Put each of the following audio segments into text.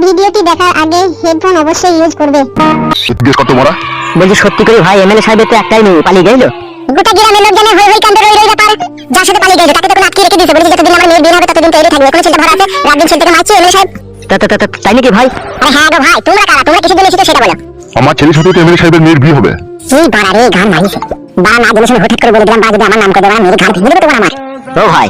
ভিডিওটি দেখার আগে হেডফোন অবশ্যই ইউজ করবে। জিজ্ঞেস কত বড়া বলছি সত্যি করে ভাই এমএলএ সাহেবের তো একটাই মেয়ে পালিয়ে গেল। গোটা গ্রামের লোকজনে হই হই কান্দে রই রই ব্যাপার। যার সাথে পালিয়ে গেছে তাকে তো কোনো আটকে রেখে দিয়েছে। বলেছে যতদিন আমার মেয়ের বিয়ে হবে ততদিন তৈরি থাকবে। কোনো চিন্তা ভাড়া আছে? রাত দিন ছেলে থেকে মারছি এমএলএ সাহেব। তা তা- তা- তা- তাই নাকি ভাই? আরে হ্যাঁ গো ভাই তোমরা কারা? তোমরা কিছু জন্য এসেছ সেটা বলো। আমার ছেলের সাথে তো এমএলএ সাহেবের মেয়ের বিয়ে হবে। এই বাড়া রে গান মারিছে বা না জেনে শুনে হঠাৎ করে বলে দিলাম বা যদি আমার নাম করে দেওয়া মেয়ের ঘাট ভেঙে দেবে তোমার আমার। ও ভাই।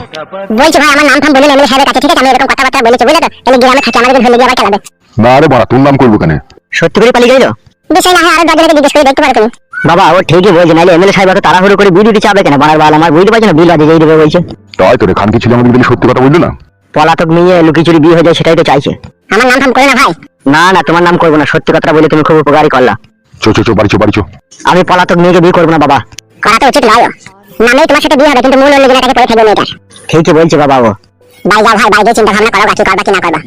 বলছি ভাই আমার নাম থাম বলে সাহেবের কাছে ঠিক আছে আমি এরকম কথাবার্তা বলেছি বুঝলে তো? তাহলে গ্রামে থাকি আমাদের ধরে দিয়ে আবার খেলাবে না রে বড়া তোর নাম করব কেন? সত্যি করে পালিয়ে গেল বিষয় না হয় আরও জিজ্ঞেস করে দেখতে পারো তুমি। বাবা ও ঠিকই বলছে নাহলে এমএলএ সাহেব এত তাড়াহুড়ো করে বিয়ে দিতে চাবে কেন? বাল আমার বুঝতে পারছি না বিল বাজে যেই দেবে বলছে। তাই তো রে খানকি ছিল আমাদের দিলে সত্যি কথা বললি না? পলাতক মেয়ে লুকিচুরি বিয়ে হয়ে যায় সেটাই তো চাইছে। আমার নাম থাম করে না ভাই। না না তোমার নাম করব না সত্যি কথাটা বলে তুমি খুব উপকারই করলা। চো চো চো বাড়ি চো বাড়ি চো। আমি পলাতক মেয়েকে বিয়ে করব না বাবা। করা তো উচিত নয় নামেই তোমার সাথে বিয়ে হবে কিন্তু মূল অন্য জায়গাটাকে পড়ে থাকবে মেয়েটার। ঠিকই বলছে বাবা ও? বাই যাও ভাই বাইরে চিন্তা ভাবনা করো বাকি করবা কি না করবা।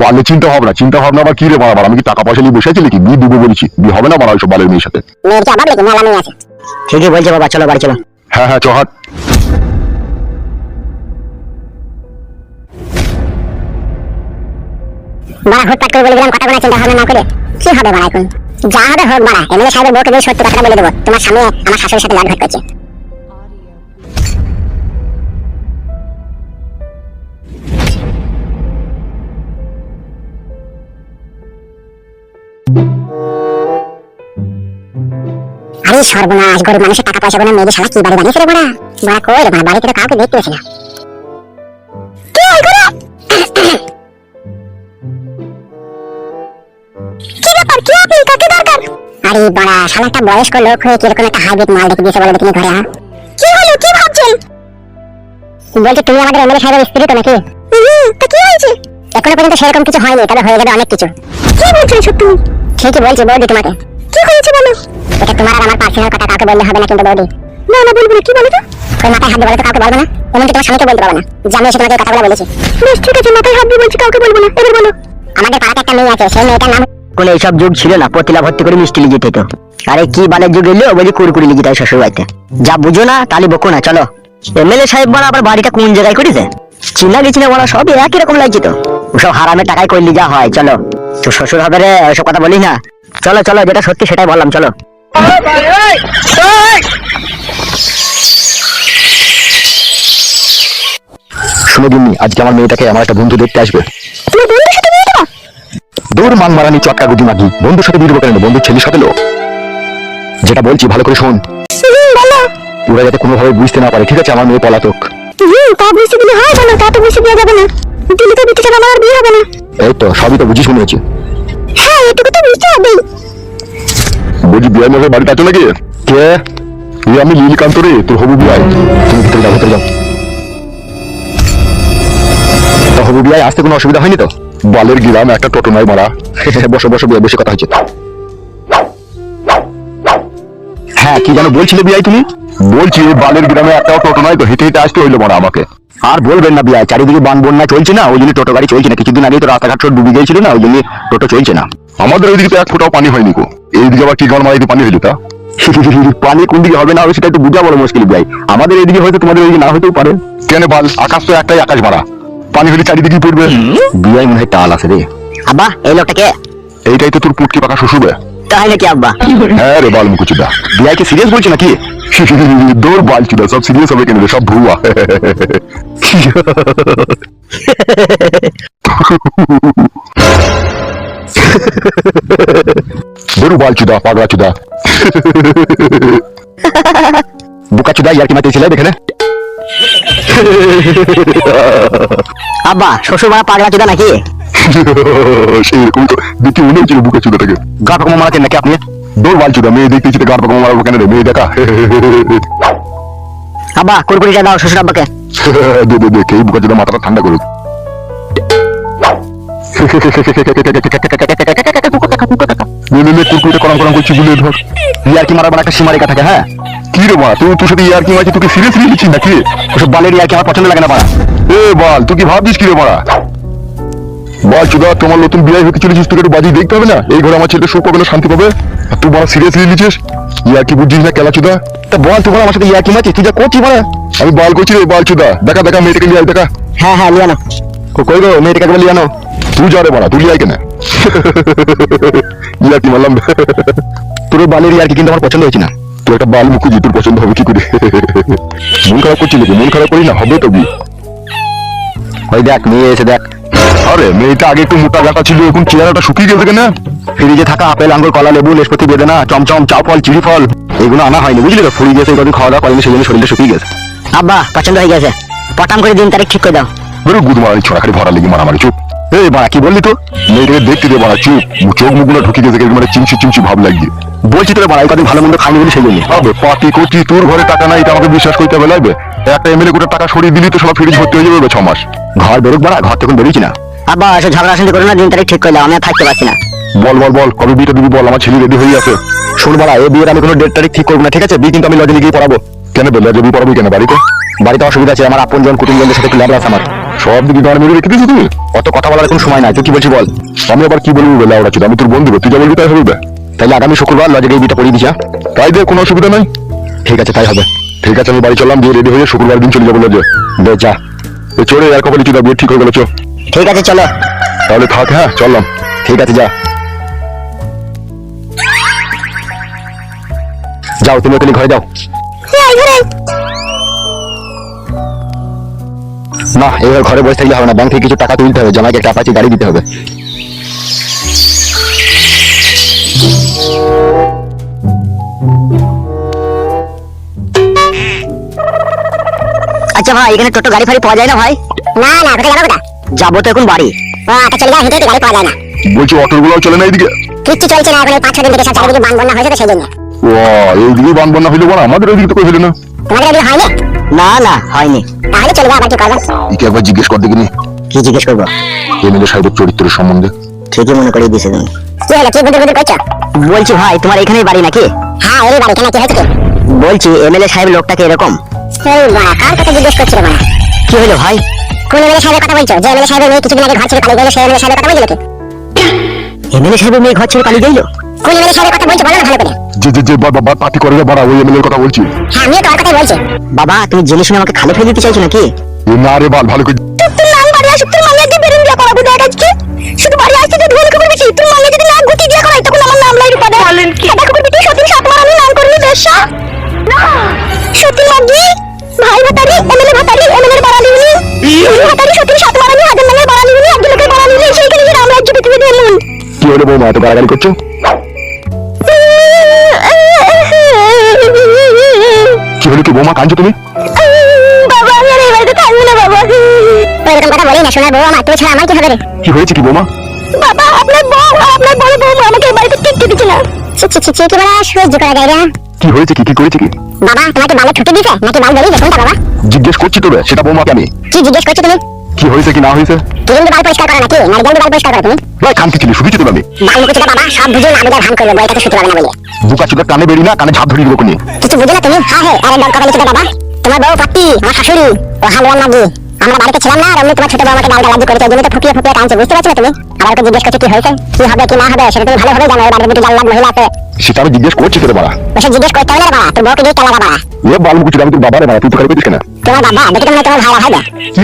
বালে চিন্তা ভাবনা চিন্তা ভাবনা আবার কি রে বাড়া আমি কি টাকা পয়সা নিয়ে বসে আছি নাকি? বিয়ে দেবো বলেছি। বিয়ে হবে না বাড়া ওইসব বালের মেয়ের সাথে? মেয়ের কি অভাব নাকি? মেলা মেয়ে আছে। ঠিকই বলছে বাবা? চলো বাড়ি চলো। হ্যাঁ হ্যাঁ চহাট বাড়া হুটপাট করে বলে দিলাম কথা বলা চিন্তা ভাবনা না করে? কি হবে বাড়া এখন? যা হবে হোক বাড়া এমএলএ সাহেবের বউকে দিয়ে সত্যি কথাটা বলে দেবো। তোমার সামনে আমার শাশুড়ির সাথে লাট করছে। আরে সর্বনাশ গরিব মানুষের টাকা পয়সা কোনো মেয়েদের শালা কি বাড়ি বড়া বড়া কই রে কাউকে দেখতে না। আরে বড়া বয়স্ক লোক হয়ে কীরকম একটা হাইব্রিড মাল দেখে দিয়েছে বলে ঘরে হ্যাঁ? কি হলো? কি ভাবছেন? বলছি, তুমি আমাদের এমএলএ সাহেবের স্ত্রী তো নাকি? কি হয়েছে? এখনও পর্যন্ত সেরকম কিছু হয়নি, তবে হয়ে যাবে অনেক কিছু। কি বলছো এসব তুমি? ঠিকই বলছি বৌদি তোমাকে। কি হয়েছে বলো? এটা তোমার আর আমার পার্সোনাল কথা কাউকে বললে হবে না কিন্তু বৌদি। না না বলব না কি বলো তো? ওই মাথায় হাত দিয়ে বলো তো কাউকে বলব না। এমনকি তোমার স্বামীকে বলতে পারব না। যে আমি এসে তোমাকে এই কথাগুলো বলেছি। বেশ ঠিক আছে মাথায় হাত দিয়ে বলছি কাউকে বলব না। এবার বলো। আমাদের পাড়াতে একটা মেয়ে আছে সেই মেয়েটার নাম কোন এইসব যুগ ছিল না পতিলা ভর্তি করে মিষ্টি লিজিতে তো আরে কি বালের যুগ এলো বলি কুড়কুড়ি লিজি তাই শ্বশুর বাড়িতে যা বুঝো না তাহলে বকো না চলো। এমএলএ সাহেব বলা আবার বাড়িটা কোন জায়গায় করেছে? চিনা গেছি না বলা সব একই রকম লাগছে তো। ওসব হারামের টাকায় করলি যা হয় চলো। তো শ্বশুর হবে রে ওসব কথা বলি না। চলো চলো যেটা সত্যি সেটাই বললাম চলো। শুনে দিননি আজকে আমার মেয়েটাকে আমার একটা বন্ধু দেখতে আসবে। দৌড় মান মারানি চটকা গুদি মাগি বন্ধুর সাথে বিয়ে দেবো কেন? বন্ধুর ছেলের সাথে লো যেটা বলছি ভালো করে শোন। ওরা যাতে কোনোভাবে বুঝতে না পারে ঠিক আছে? আমার মেয়ে পলাতক। তা বুঝতে দিলে হয় বলো তা তো বুঝতে দেওয়া যাবে না। দিলে তো দিতে আমার আর বিয়ে হবে না। এই তো সবই তো বুঝি শুনেছি। হ্যাঁ এটুকু তো বুঝতে হবেই বলছি বিয়ে মশাই বাড়িতে আছো নাকি? কে? এই আমি লীলকান্ত রে তোর হবু বিয়াই তুমি ভিতরে যাও ভিতরে যাও। তা হবু বিয়াই আসতে কোনো অসুবিধা হয়নি তো? বলের গিলাম একটা টোটো নয় মারা বসো বসো বিয়ে বসে কথা হচ্ছে। হ্যাঁ কি যেন বলছিলে বিয়াই তুমি? বলছি বালের গ্রামে একটাও টোটো নয় তো হেঁটে হেঁটে আসতে হইল মারা আমাকে। আর বলবেন না বিয়াই চারিদিকে বান বন্যা চলছে না ওই জন্য টোটো গাড়ি চলছে না কিছুদিন আগেই তো রাস্তাঘাট সব ডুবে গিয়েছিল না ওই জন্য টোটো চলছে না। আমাদের ওইদিকে তো এক ফোটাও পানি হয়নি গো। এইদিকে আবার কি গড় মারাইতে পানি হইল তা? পানি কোন দিকে হবে না হবে সেটা একটু বুঝা বড় মুশকিল ভাই আমাদের এদিকে হয়তো তোমাদের ওইদিকে না হতেও পারে। কেন বাল আকাশ তো একটাই আকাশ মারা পানি হলে চারিদিকে পড়বে। বিয়াই মনে হয় টাল আছে রে। আব্বা এই লোকটাকে? এইটাই তো তোর পুটকি পাকা শ্বশুর তাই নাকি আব্বা? হ্যাঁ রে বাল মুকুচুদা বিয়াইকে সিরিয়াস বলছে নাকি? দৌড় বাল চুদা সব সিরিয়াস হবে কেন সব ভুয়া দৌড় বাল চুদা পাগলা চুদা বুকা চুদা ইয়ার কি মাতে ছিল দেখে আব্বা শ্বশুর বাড়া পাগলা চোদা নাকি? সেরকম তো। দেখি মনে হচ্ছিল বুকা চুদাটাকে। গা পাকা মারাতেন নাকি আপনি? দৌড় বাল চুদা মেয়ে দেখতে পাকা মারাবো কেন রে মেয়ে দেখা আব্বা কুরকুরিটা দাও শ্বশুর আব্বাকে। দে দে দে বুকা চুদা মাথাটা ঠান্ডা করুক। কুরকুরিটা করাম করাম করছি বলে ধর। ইয়ার কি মারাবার একটা সীমারেখা থাকে হ্যাঁ? কি রে মা তুই তোর সাথে ইয়ার কি মারছি তোকে সিরিয়াসলি নিচ্ছিস নাকি? ওসব বালের ইয়ার কি আমার পছন্দ লাগে না এ বল তুই কি ভাবছিস কি রে মারা বল চুদা তোমার নতুন বিয়ে হতে চলেছিস তোকে একটু বাজি দেখতে হবে না? এই ঘরে আমার ছেলে সুখ পাবে না শান্তি পাবে? তুই বড় সিরিয়াসলি নিচ্ছিস ইয়ার কি বুঝছিস না কেলা চুদা? তা বল তুই বল আমার সাথে ইয়ার কি মারছিস তুই যা করছিস মারা আমি বল করছি রে বল চুদা। দেখা দেখা মেয়েটাকে লিয়ে দেখা। হ্যাঁ হ্যাঁ লিয়ানো। কই গো মেয়েটাকে একবার লিয়ে আনো তুই যা রে বড়া তুই লিয়ে আয় কেন? ইয়া কি মারলাম? তোর বালের আর কি কিন্তু আমার পছন্দ হয়েছে না? তুই একটা বাল মুখুজি তোর পছন্দ হবে কি করে? মন খারাপ করছিলি? মন খারাপ করি না হবে তো কি? ওই দেখ মেয়ে এসে দেখ। আরে মেয়েটা আগে একটু মোটা গাটা ছিল এখন চেহারাটা শুকিয়ে গেছে কেন? ফ্রিজে থাকা আপেল আঙ্গুর কলা লেবু বেদনা চমচম চা ফল চিড়ি ফল এগুলো আনা হয়নি বুঝলি তো? ফুরিয়ে গেছে কদিন খাওয়া দাওয়া করেনি সেই জন্য শরীরটা শুকিয়ে গেছে। আব্বা পছন্দ হয়ে গেছে। পটাম করে দিন তারিখ ঠিক করে দাও। বেরো গুদ মারানি ছড়া খালি ভরা লেগে মারামারি চুপ। এই বাড়া কি বললি তো মেয়েটাকে দেখতে দে বাড়া চুপ। চোখ মুখগুলো ঢুকে গেছে মানে চিমচি চিমচি ভাব লাগছে। বলছি তোর বাড়া কদিন ভালো মন্দ খাইনি বলি সেই জন্য। হবে করছি তোর ঘরে টাকা নাই এটা আমাকে বিশ্বাস করতে হবে লাগবে একটা এমএলএ করে টাকা সরিয়ে দিলি তো সব ফ্রিজ ভর্তি হয়ে যাবে ছ মাস। ঘর বেরোক বাড়া ঘর তখন বেরিয়েছি না। আব্বা এসে ঝগড়া শান্তি করো না দিন তারিখ ঠিক করে দাও আমি আর থাকতে পারছি না। বল বল বল কবে বিয়েটা দিবি বল আমার ছেলে রেডি হয়ে আছে। শোন বাড়া এই বিয়ের আমি কোনো ডেট তারিখ ঠিক করব না ঠিক আছে? বিয়ে কিন্তু আমি লজে গিয়ে পড়াবো। কেন বেলা যদি পড়াবি কেন? বাড়িতে? বাড়িতে অসুবিধা আছে আমার আপন জন কুটুমজনদের সাথে একটু আছে আমার। সব দিকে গান মেরে রেখে দিয়েছ তুমি? অত কথা বলার কোনো সময় নাই তুই কি বলছিস বল? আমি আবার কি বলব বেলা ওরা আমি তোর বন্ধু তুই যা বলবি তাই হবে তাহলে আগামী শুক্রবার লজে গিয়ে বিয়েটা পড়িয়ে হ্যাঁ? তাই দে কোনো অসুবিধা নাই। ঠিক আছে তাই হবে। ঠিক আছে আমি বাড়ি চললাম দিয়ে রেডি হয়ে শুক্রবার দিন চলে যাব লজে। দে যা। এ চলে আর কপালি চুদা বিয়ে ঠিক হয়ে গেল চো। ঠিক আছে চলো। তাহলে থাক হ্যাঁ চললাম। ঠিক আছে যা। যাও তুমি ওখানে ঘরে যাও। না এবার ঘরে বসে থাকলে হবে না ব্যাংক থেকে কিছু টাকা তুলতে হবে জামাইকে একটা আপাচি গাড়ি দিতে হবে। আচ্ছা ভাই এখানে টোটো গাড়ি ফাড়ি পাওয়া যায় না ভাই? না না কোথায় যাব কোথা যাব তো এখন বাড়ি। ও আটা চলে যাও হেঁটে হেঁটে গাড়ি পাওয়া যায় না। বলছি অটোরগুলো চলে না এইদিকে? কিচ্ছু চলছে না এখন এই পাঁচ ছ দিন থেকে সব চারিদিকে বান বন্যা হয়েছে তো সেই জন্য। ও এইদিকে বান বন্যা হইল বলা আমাদের ওইদিকে তো কই হইল না। তোমাদের এদিকে হয়নি? না না হয়নি। তাহলে চলে যাও আবার কি করব? একে একবার জিজ্ঞেস করতে কিনি কি জিজ্ঞেস করব? এমএলএ সাহেবের চরিত্রের সম্বন্ধে। ঠিকই মনে করিয়ে দিছে তুমি। কি হলো কি বুদুর বুদুর করছ? বলছি ভাই তোমার এখানেই বাড়ি নাকি? হ্যাঁ এই বাড়ি কেন কি হয়েছে কি? বলছি এমএলএ সাহেব লোকটাকে এরকম এই বাড়া কার কথা জিজ্ঞেস করছিল বাড়া কি হলো ভাই? কোন এমএলএ সাহেবের কথা বলছো? যে এমএলএ সাহেবের মেয়ে কিছুদিন আগে ঘর ছেড়ে পালিয়ে গেল সেই এমএলএ সাহেবের কথা বলছো কি এমএলএ সাহেবের মেয়ে ঘর ছেড়ে পালিয়ে গেল? কোন এমএলএ সাহেবের কথা বলছো বলো না ভালো করে। যে যে যে বাবা পার্টি করে রে বাড়া ওই এমএলএর কথা বলছি। হ্যাঁ আমিও তো কথাই বলছি? বাবা তুমি জেনে শুনে আমাকে খালে ফেলে দিতে চাইছো নাকি? না রে বাল ভালো করে তোর নাম বাড়ি আসুক তোর মাঙ্গা দিয়ে বেরুন দিয়া করাবো দেখ আজকে। শুধু বাড়ি আসতে তো ঢোল খবর বেশি তোর মাঙ্গা যদি না গুটি দিয়া করাই তখন আমার নাম লাইরি পাবে বলেন কি? এটা খবর বেশি সতীন সাতমার আমি নাম করবি বেশা সতীন মাগি। ভাই ভাতারি এমএলএ ভাতারি এমএলএ বাড়ালি উনি উনি ভাতারি সতীন সাতমার আমি হাজার নামের বাড়ালি উনি একজন লোকের বাড়ালি উনি সেইখানে যে রাম রাজ্য পৃথিবী দিয়ে কি হলো বৌমা এত গাড়াগাড়ি করছ? কি হলো কি বৌমা কাঁদছো তুমি? বাবা আমি আর এই বাড়িতে থাকব না বাবা। এরকম কথা বলি না শোনার বউ আমার তুই ছাড়া আমার কি হবে রে? কি হয়েছে কি বৌমা? বাবা আপনার বউ আপনার বড় বউ আমাকে এই বাড়িতে টিকতে দিচ্ছে না। ছি ছি ছি কি বলা সহ্য করা যায় না। কি হয়েছে কি কি করেছে কি? বাবা তোমাকে বালে ছুটি দিছে নাকি বাল বেরিয়ে কোনটা বাবা? জিজ্ঞেস করছি তোরে সেটা বৌমাকে আমি। কি জিজ্ঞেস করছ তুমি? কি হয়েছে কি না হয়েছে? কিন্তু বাল পরিষ্কার করা নাকি? নাকি জলদি বাল পরিষ্কার করো তুমি? ভাই খান ছিলি শুনেছি তো আমি বাল মুকুচটা বাবা সব বুঝে না বুঝে ভান করবে বইটাকে ছুটি পাবে না বলে। বুকা চুদা কানে বেরি না কানে ঝাপ ধরিয়ে দেবো কোনি কিছু বুঝে না তুমি? হ্যাঁ হ্যাঁ আরে ডর কপালে বাবা। তোমার বউ পাত্তি আমার শাশুড়ি ও হালুয়ান নাগি। আমরা বাড়িতে ছিলাম না আর এমনি তোমার ছোট আমাকে গাল গালাজি করেছে জন্য তো ফুপিয়ে ফুপিয়ে কাঁদছে বুঝতে পারছ না তুমি? আবার ওকে জিজ্ঞেস করছ কি হয়েছে? কি হবে কি না হবে সেটা তুমি ভালোভাবে জানো এই বাড়ির দুটি জানলাম মহিলা আছে। সেটা আমি জিজ্ঞেস করছি তোরে বাড়া। বসে জিজ্ঞেস করতে হবে না বাবা তোর বউকে দিয়ে বাবা এ বাল মুকুচি আমি তোর বাবারে বাড়া তুই তো খালি পেতিস কেন? তোমার বাবা দেখে তো মনে তোমার ভাইরা ভাইবা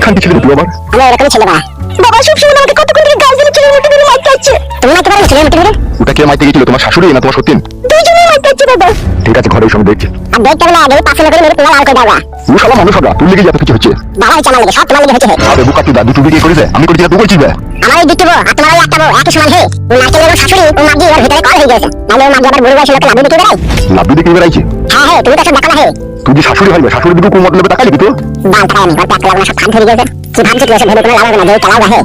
কি ছিলি তুই আবার? আমি এরকমই ছেলে বাবা বাবা সব সময় আমাকে কতক্ষণ থেকে গাল দিলে ছেলে ধরে মারতে হচ্ছে? তুমি মারতে পারো ছেলে ধরে? ওটা কে মাইতে গেছিল তোমার শাশুড়ি না তোমার সত্যিন দুজনেই মারতে হচ্ছে বাবা। ঠিক আছে ঘরে ওই সময় দেখছি। আর দেখতে হবে না আগে পাশে লোকের মেরে তোমার লাল করে দাও ও শালা মানুষ হবে তুই লেগে যত কিছু হচ্ছে? বাবা আমার লেগে সব তোমার লেগে হচ্ছে আরে বুকা বিয়ে করেছে আমি করেছি না তুই করছিস? আমার এই দিতে আর তোমার ওই একই সমান হে। ও নারকেলের ওর শাশুড়ি ও মাগি ওর ভিতরে কল হয়ে গেছে নাহলে ও মাগি আবার বুড়ো বয়সে লোকে লাভ বেড়াই লাভ বেড়াইছি? হ্যাঁ হ্যাঁ তুমি তো সব দেখালা হে। তুই যে শাশুড়ি হইবে শাশুড়ি দিকে কোন মতলবে টাকা দিবি তো? বাল আমি প্যাক লাগনা সব খান ধরে গেছে কি ভাবছি তুই এসে ভেবে কোনো লাভ হবে না যে চালাও হে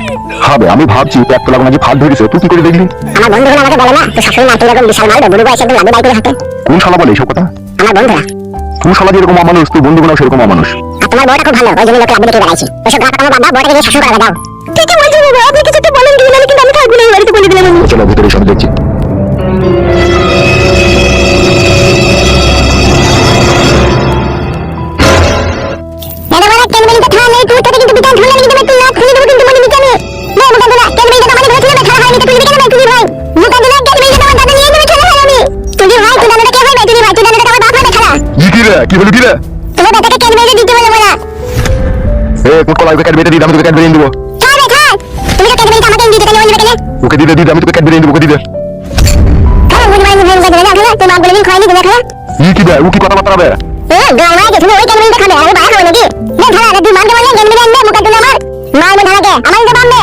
হবে আমি ভাবছি প্যাক লাগা যে ফাল ধরেছে তুই কি করে দেখলি? আমার বন্ধুরা আমাকে বলে না তো শাশুড়ি নারকেল এরকম বিশাল মারবে বুড়ো বয়সে একদম লাভ বাই করে হাতে কোন শালা বলে এইসব কথা? আমার বন্ধুরা। তুই শালা যেরকম অমানুষ তুই বন্ধু গুলো সেরকম অমানুষ? আর তোমার বউটা খুব ভালো ওই জন্য লোকে লাভ দিতে বেড়াইছে। ওইসব গা পাকানো বাবা বউটাকে দিয়ে শাসন করা দাও। ঠিকই বলছি বাবা? আপনি কিছু একটা বলেন আমি কিন্তু আমি থাকব না এই বাড়িতে বলে দিলাম। আমি চলো ভিতরে সব দেখছি। বলা বলি তোকে দেবো মানে বলি মানে ধরেছিল না খারাপ হয়নি তো তুই বিটানে তুই ভাই মোটা দিনা কেন বলি কথা দাদা নিয়ে যাবে খেলা হয় আমি তুই ভাই তুই দাদাটা কে হয় ভাই তুই ভাই তুই দাদাটা আমার বাপ হয় খেলা কি কি রে কি বলি কি রে তোমার দাদাকে কেন? দিতে বলে বলা এ কোন আমি দেবো ওকে দিতে দিতে আমি তোকে ক্যাডবেরি এনে দেবো, ওকে দিতে। খালা বুঝ মাইনি ভেন যাবে না খালা তোমার বলে দিন খাইনি তুমি খালা ই কি বে ও কি কথাবার্তা হবে এ গাল মাই তুমি ওই ক্যামেরা দেখাবে আর বাইরে হবে নাকি? নে খালা রে তুই মানতে বললে ক্যামেরা আনবে মুকা তুলে আমার। মার মে ঢালাকে আমার দিতে বামবে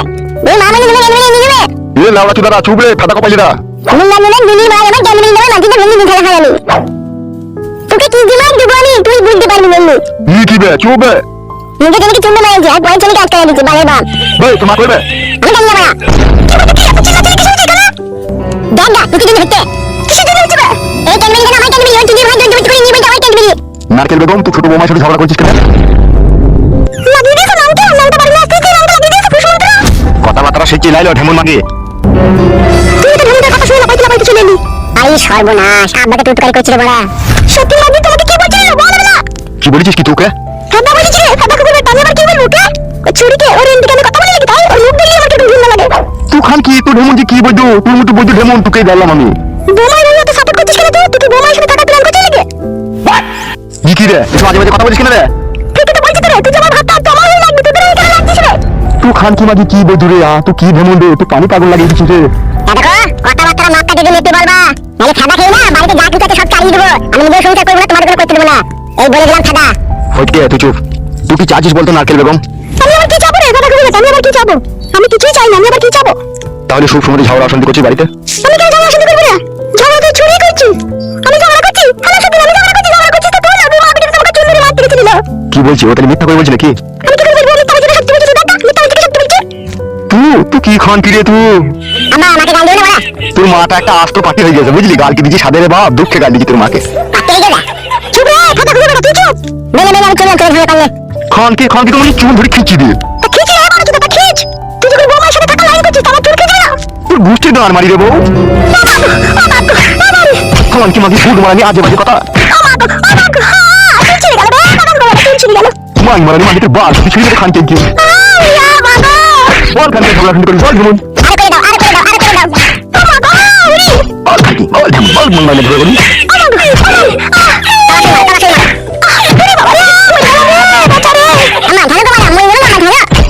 এই মা মানে তুমি ক্যামেরা নিয়ে যাবে এ লাউড়া চুদারা চুপ রে ফাটা কপালিরা তুমি না নিলে দিলি মার আমার নিয়ে যাবে মাঝে ভেঙে দিন খালা খালানি তোকে কি দিমাগ দেবো আমি? তুই বুঝতে পারবি বললি ই কি বে চুপ বে নিজে তুমি চুম্বে মারছি আর নিয়ে কাজ করে দিচ্ছি বালের বাপ। বে তোমার করবে আমি জানি না দাদা তুই কি হচ্ছে কিসের জন্য হচ্ছে এই ক্যামেরা নিয়ে আমার ক্যামেরা তুই ভাই দৌড় করে নিয়ে যাও ক্যামেরা নারকেল বেগম তুই ছোট বৌমার সাথে ঝগড়া করছিস কেন? দেখো না। দেখো কথাবার্তা সে চিলাইলো ঢেমন মাগে? তুই তো ভূমিকার কথা শুনে পাইতে পাইতে চলে এলি। আই সর্বনাশ আব্বাকে টুটকারি করছিল বড়া। সত্যি তোমাকে কি বলছিল বল না কি বলেছিস কি তোকে? আমি আবার কি বলব কে? ওই ছুরিকে ওর এন্ডিকে আমি কথা বলে লাগি তাই ওর মুখ দেখলে আমার কেটে ঘুম লাগে তুই খান কি তোর ঢেমন কি বৈদ্য তোর মতো বৈদ্য ঢেমন তোকে দিলাম আমি। বোমাই রইয়া তো সাপোর্ট করছিস কেন তুই? তুই কি বোমাই সাথে টাকা প্ল্যান করছিস নাকি? ই কি রে? তুই মাঝে মাঝে কথা বলিস কেন রে? তুই তো বলছিস রে তুই যেমন ভাতটা তোমার হয়ে লাগবে তুই তো এখানে লাগছিস রে? তুই খান কি মাঝে কি বৈদ্য রে? আ তুই কি ঢেমন রে? তুই পানি পাগল লাগিয়ে দিছিস রে। দেখো কথাবার্তা মাপ কাটে দিলে একটু বলবা। নাহলে খাদা খেয়ে না বাড়িতে যা কিছু আছে সব চালিয়ে দেবো। আমি নিজের সংসার করব না তোমার কোনো করতে দেবো না। এই বলে দিলাম খাদা হইতে তুই চুপ। তুই কি চাচ্ছিস বলতো নারকেল বেগম? আমি আবার কি চাবো রে? দাদা কুকুর আমি আবার কি চাবো? আমি কিছুই চাই না আমি আবার কি চাবো? তাহলে সব সময় ঝগড়া অশান্তি করছিস বাড়িতে? আমি কেন ঝগড়া শুরু করব না ঝগড়া তো চুরি করছি। আমি ঝগড়া করছি? আমার সাথে আমি ঝগড়া করছি ঝগড়া করছি তো তোর আমি মা বিটিকে তোমাকে চুরি মারতে গেছিল কি বলছিস ও তাহলে মিথ্যা করে বলছি নাকি? আমি কি করে বলব? মিথ্যা বলছি না সত্যি বলছি দাদা মিথ্যা বলছি না সত্যি বলছি। তুই তুই কি খান কি রে তুই আমা আমাকে গাল দিও না বড়া? তোর মাটা একটা আস্ত পাটি হয়ে গেছে বুঝলি? গাল কি দিচ্ছি সাদের বাপ? দুঃখে গাল দিচ্ছি তোর মাকে। পাতে গেছে চুপ রে কথা কুকুর তুই চুপ। মেলে মেলে আমি চলে চলে ঝগড়া করলে খান কি খান চুল ধরে খিঁচি দিয়ে তা খিচে রে বড় তুই খিচ! তুই যখন বৌমার সাথে টাকা লাইন করছিস আমার চুল খিচে না তোর গুষ্টি দাঁড় মারি রে বউ। খান কি মাকে মারানি আজে বাজে কথা। মাই মারানি মাকে তোর বাল তুই ছুঁড়ে খান কে বল খান কে ঝগড়া করি বল যেমন বল খান কি বল ঢেম বল মন মানে ধরে বলি বল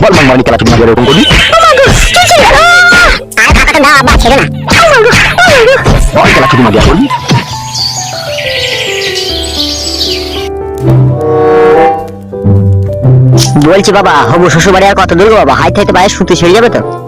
মন মনি খেলা তুমি এরকম করবি বল খেলা তুমি মাগিয়া করবি বলছি বাবা হবু শ্বশুর বাড়ি আর কত দূর গো বাবা? হাই হাইতে পায়ে শুতে ছেড়ে যাবে তো?